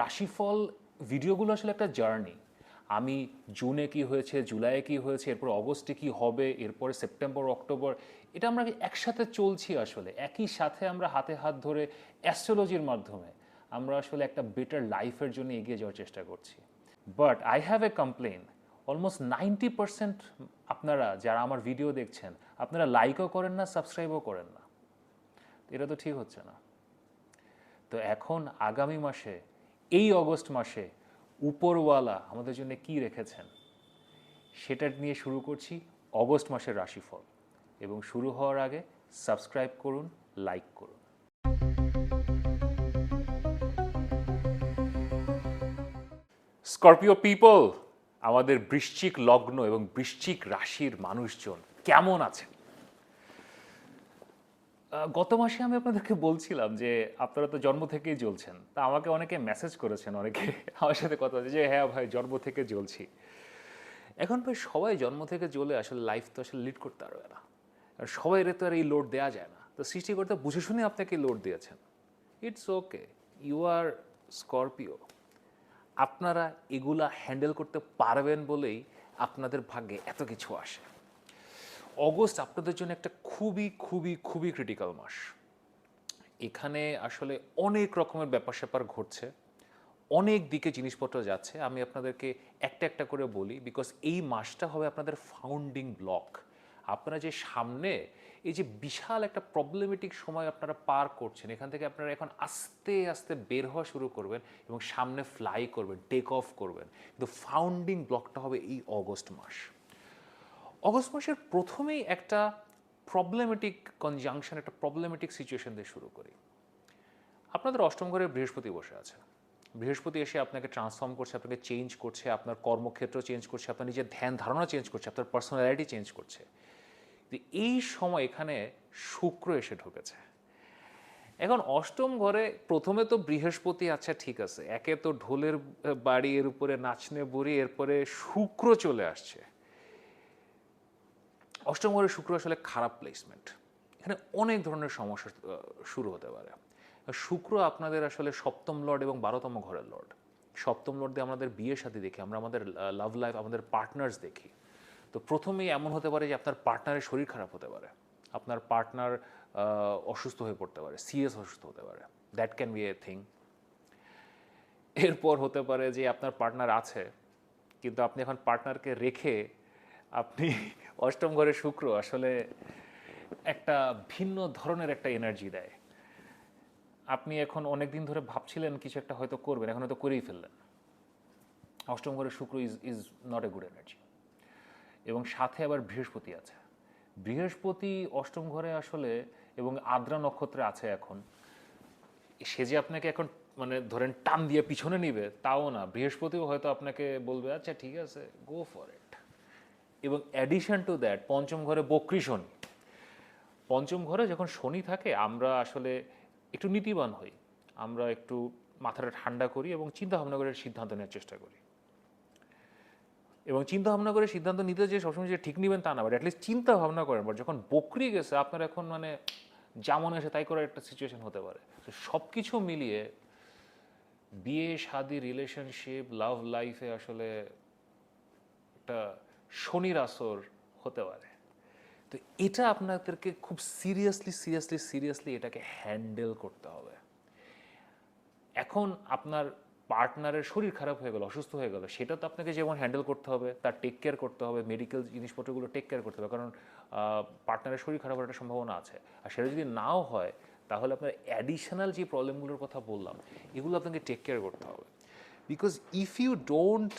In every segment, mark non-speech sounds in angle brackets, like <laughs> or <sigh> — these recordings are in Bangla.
রাশিফল ভিডিওগুলো আসলে একটা জার্নি। আমি জুনে কি হয়েছে, জুলাইয়ে কি হয়েছে, এরপর অগস্টে কি হবে, এরপরে সেপ্টেম্বর, অক্টোবর, এটা আমরা একসাথে চলছি আসলে। একই সাথে আমরা হাতে হাত ধরে অ্যাস্ট্রোলজির মাধ্যমে আমরা আসলে একটা বেটার লাইফের জন্য এগিয়ে যাওয়ার চেষ্টা করছি। But I have a complain almost ninety percent আপনারা যারা আমার ভিডিও দেখছেন, আপনারা লাইকও করেন না, সাবস্ক্রাইবও করেন না। এটা তো ঠিক হচ্ছে না। তো এখন আগামী মাসে এই অগস্ট মাসে উপরওয়ালা আমাদের জন্য কি রেখেছেন? সেটা নিয়ে শুরু করছি অগস্ট মাসের রাশিফল এবং শুরু হওয়ার আগে সাবস্ক্রাইব করুন, লাইক করুন। স্করপিও পিপল, আমাদের বৃশ্চিক লগ্ন এবং বৃশ্চিক রাশির মানুষজন কেমন আছেন? গত মাসে আমি আপনাদেরকে বলছিলাম যে আপনারা তো জন্ম থেকেই জ্বলছেন। তা আমাকে অনেকে মেসেজ করেছেন অনেকে আমার সাথে কথা হচ্ছে যে হ্যাঁ ভাই, জন্ম থেকে জ্বলছি। এখন ভাই, সবাই জন্ম থেকে জ্বলে আসলে লাইফ তো আসলে লিড করতে পারবে না। আর সবাই তো আর এই লোড দেওয়া যায় না। তো সৃষ্টিকর্তা বুঝে শুনে আপনাকে লোড দিয়েছেন। It's okay you are Scorpio আপনারা এগুলা হ্যান্ডেল করতে পারবেন বলেই আপনাদের ভাগ্যে এত কিছু আসে। অগস্ট আপনাদের জন্য একটা খুবই খুবই খুবই ক্রিটিক্যাল মাস। এখানে আসলে অনেক রকমের ব্যাপার স্যাপার ঘটছে। অনেক দিকে জিনিসপত্র যাচ্ছে। আমি আপনাদেরকে একটা একটা করে বলি বিকজ এই মাসটা হবে আপনাদের ফাউন্ডিং ব্লক আপনারা যে সামনে এই যে বিশাল একটা প্রবলেমেটিক সময় আপনারা পার করছেন, এখান থেকে আপনারা এখন আস্তে আস্তে বের হওয়া শুরু করবেন এবং সামনে ফ্লাই করবেন টেক অফ করবেন। কিন্তু ফাউন্ডিং ব্লকটা হবে এই অগস্ট মাস। অগস্ট মাসের প্রথমেই একটা প্রবলেমেটিক কনজাংশন একটা প্রবলেমেটিক সিচুয়েশন দিয়ে শুরু করি। আপনাদের অষ্টম ঘরে বৃহস্পতি বসে আছে। বৃহস্পতি এসে আপনাকে ট্রান্সফর্ম করছে, আপনাকে চেঞ্জ করছে, আপনার কর্মক্ষেত্র চেঞ্জ করছে, আপনার নিজের ধ্যান ধারণা চেঞ্জ করছে, আপনার পার্সোনালিটি চেঞ্জ করছে। এই সময় এখানে শুক্র এসে ঢুকেছে। এখন অষ্টম ঘরে প্রথমে তো বৃহস্পতি আচ্ছা ঠিক আছে, একে তো ঢোলের বাড়ি, এর উপরে নাচনে বুড়ি, এরপরে শুক্র চলে আসছে। অষ্টম ঘরে শুক্র আসলে খারাপ প্লেসমেন্ট এখানে অনেক ধরনের সমস্যা শুরু হতে পারে। শুক্র আপনাদের আসলে সপ্তম লর্ড এবং বারোতম ঘরের লর্ড সপ্তম লর্ড দিয়ে আমাদের বিয়ের সাথে দেখি, আমরা আমাদের লাভ লাইফ আমাদের পার্টনার্স দেখি। তো প্রথমেই এমন হতে পারে যে আপনার পার্টনারের শরীর খারাপ হতে পারে। আপনার পার্টনার অসুস্থ হয়ে পড়তে পারে সিরিয়াস অসুস্থ হতে পারে। That can be a thing এরপর হতে পারে যে আপনার পার্টনার আছে, কিন্তু আপনি এখন পার্টনারকে রেখে আপনি অষ্টম ঘরে শুক্র আসলে একটা ভিন্ন ধরনের একটা এনার্জি দেয়। আপনি এখন অনেক দিন ধরে ভাবছিলেন কিছু একটা হয়তো করবেন, এখন হয়তো করেই ফেললেন। অষ্টম ঘরে শুক্র is is not a good energy এবং সাথে আবার বৃহস্পতি আছে। বৃহস্পতি অষ্টম ঘরে আসলে এবং আদ্রা নক্ষত্রে আছে এখন, সে যে আপনাকে এখন মানে ধরেন টান দিয়ে পিছনে নিবে, তাও না। বৃহস্পতিও হয়তো আপনাকে বলবে আচ্ছা ঠিক আছে গো ফর ইট এবং অ্যাডিশন টু দ্যাট পঞ্চম ঘরে বক্রি শনি। পঞ্চম ঘরে যখন শনি থাকে, আমরা আসলে একটু নীতিবান হই। আমরা একটু মাথাটা ঠান্ডা করি এবং চিন্তা ভাবনা করে সিদ্ধান্ত নেওয়ার চেষ্টা করি। এবং চিন্তা ভাবনা করে সিদ্ধান্ত নিতে যে সবসময় যে ঠিক নেবেন তা না বাট অ্যাটলিস্ট চিন্তা ভাবনা করেন। বাট যখন বকরি গেছে, আপনার এখন মানে যেমন এসে তাই করার একটা সিচুয়েশন হতে পারে। তো সব কিছু মিলিয়ে বিয়ে, শাদি রিলেশনশিপ লাভ লাইফে আসলে একটা শনির আসর হতে পারে। তো এটা আপনাদেরকে খুব সিরিয়াসলি সিরিয়াসলি সিরিয়াসলি এটাকে হ্যান্ডেল করতে হবে। এখন আপনার পার্টনারের শরীর খারাপ হয়ে গেল, অসুস্থ হয়ে গেল, সেটা তো আপনাকে যেমন হ্যান্ডেল করতে হবে, তার টেক কেয়ার করতে হবে মেডিকেল জিনিসপত্রগুলো টেক কেয়ার করতে হবে, কারণ পার্টনারের শরীর খারাপ হওয়ার একটা সম্ভাবনা আছে। আর সেটা যদি নাও হয়, তাহলে আপনার অ্যাডিশনাল যে প্রবলেমগুলোর কথা বললাম, এগুলো আপনাকে টেক কেয়ার করতে হবে। Because if you don't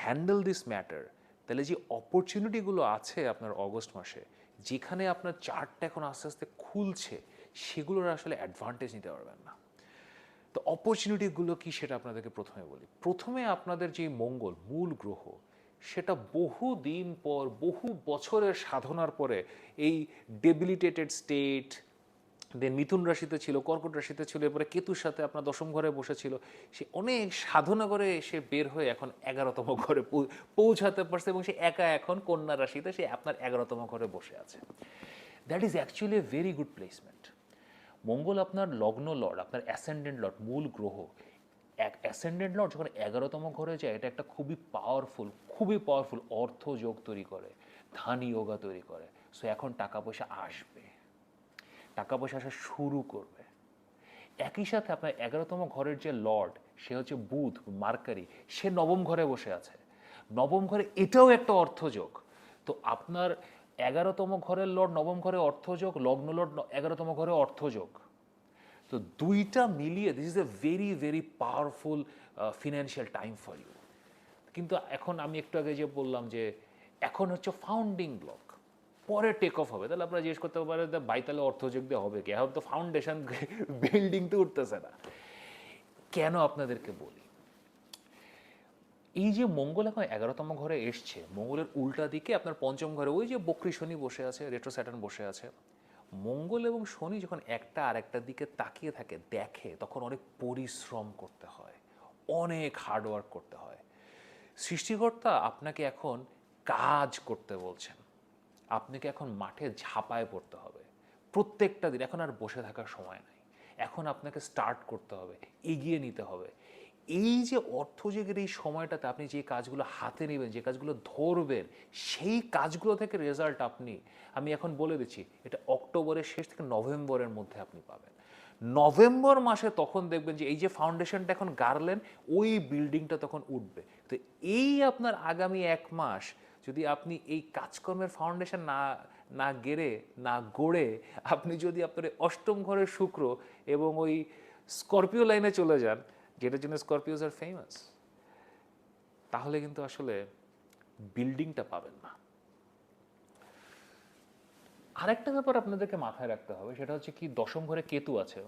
handle this matter তাহলে যে অপরচুনিটিগুলো আছে আপনার অগস্ট মাসে, যেখানে আপনার চার্টটা এখন আস্তে আস্তে খুলছে, সেগুলোর আসলে অ্যাডভান্টেজ নিতে পারবেন না। তো অপরচুনিটিগুলো কি সেটা আপনাদেরকে প্রথমে বলি। প্রথমে আপনাদের যে মঙ্গল, মূল গ্রহ, সেটা বহু দিন পর, বহু বছরের সাধনার পরে এই ডেবিলিটেটেড স্টেট দেন মিথুন রাশিতে ছিল, কর্কট রাশিতে ছিল, এরপরে কেতুর সাথে আপনার দশম ঘরে বসেছিল সে অনেক সাধনা করে সে বের হয়ে এখন এগারোতম ঘরে পৌঁছাতে পারছে এবং সে একা এখন কন্যা রাশিতে সে আপনার এগারোতম ঘরে বসে আছে। That is actually a very good placement মঙ্গল আপনার লগ্ন লর্ড, আপনার অ্যাসেন্ডেন্ট লর্ড, মূল গ্রহ। এক অ্যাসেন্ডেন্ট লর্ড যখন এগারোতম ঘরে যায়, এটা একটা খুবই পাওয়ারফুল খুবই পাওয়ারফুল অর্থ যোগ তৈরি করে, ধান ইয়োগা তৈরি করে। সো এখন টাকা পয়সা আসবে। টাকা পয়সা আসা শুরু করবে। একই সাথে আপনার এগারোতম ঘরের যে লর্ড, সে হচ্ছে বুধ, মার্কারি, সে নবম ঘরে বসে আছে। নবম ঘরে এটাও একটা অর্থযোগ। তো আপনার এগারোতম ঘরের লর্ড, নবম ঘরে অর্থযোগ, লগ্ন লর্ড এগারোতম ঘরে অর্থযোগ। তো দুইটা মিলিয়ে this is a very very powerful financial time for you কিন্তু এখন আমি একটু আগে যে বললাম যে, এখন হচ্ছে ফাউন্ডিং ব্লক পরে টেক অফ হবে। তাহলে আপনারা জিজ্ঞেস করতে পারেন তাহলে অর্থযোগ দিয়ে হবে কি? এখন তো ফাউন্ডেশন বিল্ডিং <laughs> তো উঠতেছে না। কেন আপনাদেরকে বলি? এই যে মঙ্গল এখন এগারোতম ঘরে এসছে, মঙ্গলের উল্টা দিকে আপনার পঞ্চম ঘরে ওই যে বক্রী শনি বসে আছে রেট্রো স্যাটার্ন বসে আছে। মঙ্গল এবং শনি যখন একটা আর আরেকটার দিকে তাকিয়ে থাকে, দেখে, তখন অনেক পরিশ্রম করতে হয়, অনেক হার্ডওয়ার্ক করতে হয়। সৃষ্টিকর্তা আপনাকে এখন কাজ করতে বলছেন। আপনাকে এখন মাঠে ঝাঁপায় পড়তে হবে। প্রত্যেকটা দিন, এখন আর বসে থাকার সময় নাই। এখন আপনাকে স্টার্ট করতে হবে, এগিয়ে নিতে হবে। এই যে অর্থযোগের এই সময়টাতে আপনি যে কাজগুলো হাতে নেবেন, যে কাজগুলো ধরবেন, সেই কাজগুলো থেকে রেজাল্ট আপনি, আমি এখন বলে দিচ্ছি, এটা অক্টোবরের শেষ থেকে নভেম্বরের মধ্যে আপনি পাবেন। নভেম্বর মাসে তখন দেখবেন যে এই যে ফাউন্ডেশনটা এখন গাড়লেন, ওই বিল্ডিংটা তখন উঠবে। তো এই আপনার আগামী এক মাস যদি আপনি এই কাজকর্মের ফাউন্ডেশন না না গেড়ে, না গড়ে, আপনি যদি আপনার অষ্টম ঘরের শুক্র এবং ওই স্করপিও লাইনে চলে যান, যেটার জন্য স্করপিওজ আর ফেমাস তাহলে কিন্তু আসলে বিল্ডিংটা পাবেন না। আরেকটা ব্যাপার আপনাদেরকে মাথায় রাখতে হবে, সেটা হচ্ছে কি, দশম ঘরে কেতু আছে।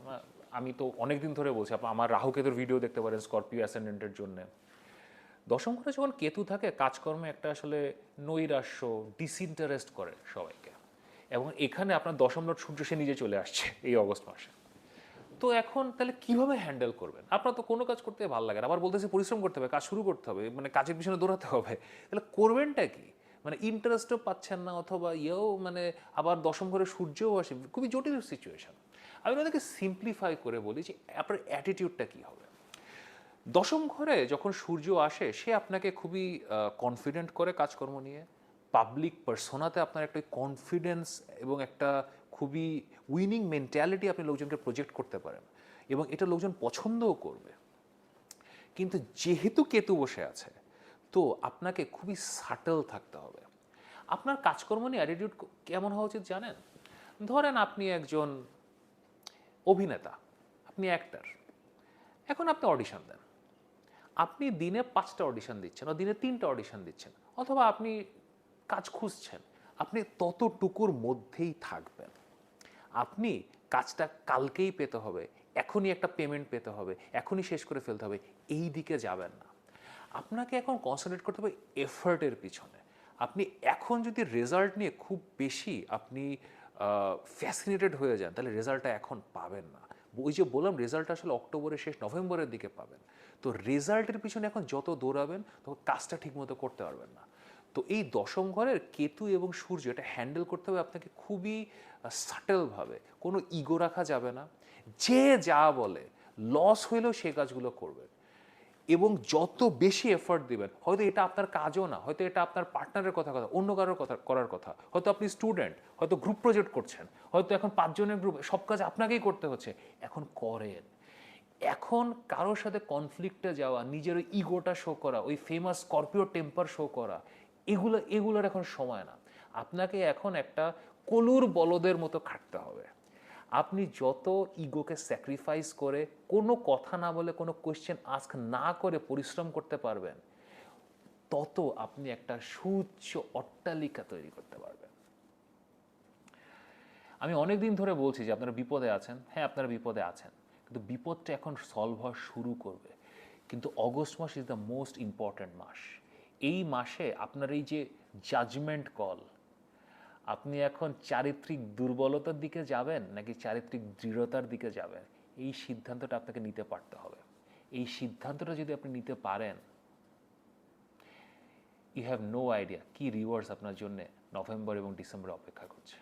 আমি তো অনেকদিন ধরে বলছি আমার রাহু কেতুর ভিডিও দেখতে পারেন স্করপিও অ্যাসেন্ডেন্টের জন্য। দশম ঘরে যখন কেতু থাকে, কাজকর্মে একটা আসলে নৈরাশ্য ডিসইন্টারেস্ট করে সবাইকে। এবং এখানে আপনার দশম লট সূর্য, সে নিজে চলে আসছে এই অগস্ট মাসে। তো এখন তাহলে কীভাবে হ্যান্ডেল করবেন? আপনার তো কোনো কাজ করতে ভালো লাগে না। আবার বলতেছে পরিশ্রম করতে হবে, কাজ শুরু করতে হবে মানে কাজের পিছনে দৌড়াতে হবে। তাহলে করবেনটা কি? মানে ইন্টারেস্টও পাচ্ছেন না অথবা ইয়েও মানে আবার দশম ঘরে সূর্যও আসে, খুবই জটিল সিচুয়েশন আমি ওনাদেরকে সিম্পলিফাই করে বলি যে আপনার অ্যাটিটিউডটা কী হবে? দশম ঘরে যখন সূর্য আসে, সে আপনাকে খুবই কনফিডেন্ট করে কাজকর্ম নিয়ে। পাবলিক পার্সোনাতে আপনার একটা কনফিডেন্স এবং একটা খুবই উইনিং মেন্টালিটি আপনি লোকজনকে প্রজেক্ট করতে পারেন। এবং এটা লোকজন পছন্দও করবে। কিন্তু যেহেতু কেতু বসে আছে, তো আপনাকে খুবই সাটল থাকতে হবে। আপনার কাজকর্ম নিয়ে অ্যাটিটিউড কেমন হওয়া উচিত জানেন? ধরেন আপনি একজন অভিনেতা, আপনি অ্যাক্টার এখন আপনি অডিশন দেন। আপনি দিনে পাঁচটা অডিশন দিচ্ছেন বা দিনে তিনটা অডিশন দিচ্ছেন, অথবা আপনি কাজ খুঁজছেন, আপনি ততটুকুর মধ্যেই থাকবেন। আপনি কাজটা কালকেই পেতে হবে, এখনই একটা পেমেন্ট পেতে হবে, এখনই শেষ করে ফেলতে হবে, এই দিকে যাবেন না। আপনাকে এখন কনসেন্ট্রেট করতে হবে এফার্টের পিছনে। আপনি এখন যদি রেজাল্ট নিয়ে খুব বেশি আপনি ফ্যাসিনেটেড হয়ে যান, তাহলে রেজাল্টটা এখন পাবেন না। ওই যে বললাম রেজাল্ট আসলে অক্টোবরের শেষ, নভেম্বরের দিকে পাবেন। তো রেজাল্টের পিছনে এখন যত দৌড়াবেন তখন কাজটা ঠিকমতো করতে পারবেন না। তো এই দশম ঘরের কেতু এবং সূর্য, এটা হ্যান্ডেল করতে হবে আপনাকে খুবই সাটেলভাবে কোনো ইগো রাখা যাবে না। যে যা বলে লস হইলেও সে কাজগুলো করবেন এবং যত বেশি এফর্ট দিবেন, হয়তো এটা আপনার কাজও না, হয়তো এটা আপনার পার্টনারের কথা কথা, অন্য কারোর কথা, করার কথা, হয়তো আপনি স্টুডেন্ট হয়তো গ্রুপ প্রজেক্ট করছেন, হয়তো এখন পাঁচজনের গ্রুপ সব কাজ আপনাকেই করতে হচ্ছে। এখন করেন। এখন কারোর সাথে কনফ্লিক্টে যাওয়া, নিজের ওই ইগোটা শো করা, ওই ফেমাস স্করপিও টেম্পার শো করা, এগুলো, এগুলোর এখন সময় না। আপনাকে এখন একটা কলুর বলদের মতো খাটতে হবে। আপনি যত ইগোকে স্যাক্রিফাইস করে কোনো কথা না বলে, কোনো কোয়েশ্চেন আস্ক না করে পরিশ্রম করতে পারবেন, তত আপনি একটা সুউচ্চ অট্টালিকা তৈরি করতে পারবেন। আমি অনেক দিন ধরে বলছি যে আপনারা বিপদে আছেন। হ্যাঁ আপনারা বিপদে আছেন। কিন্তু বিপদটা এখন সলভ হওয়া শুরু করবে। কিন্তু অগস্ট মাস ইজ দ্য মোস্ট ইম্পর্ট্যান্ট মাস। এই মাসে আপনার এই যে জাজমেন্ট কল আপনি এখন চারিত্রিক দুর্বলতার দিকে যাবেন নাকি চারিত্রিক দৃঢ়তার দিকে যাবেন? এই সিদ্ধান্তটা আপনাকে নিতে পারতে হবে। এই সিদ্ধান্তটা যদি আপনি নিতে পারেন ইউ হ্যাভ নো আইডিয়া কি রিওয়ার্ডস আপনার জন্য নভেম্বর এবং ডিসেম্বরে অপেক্ষা করছে।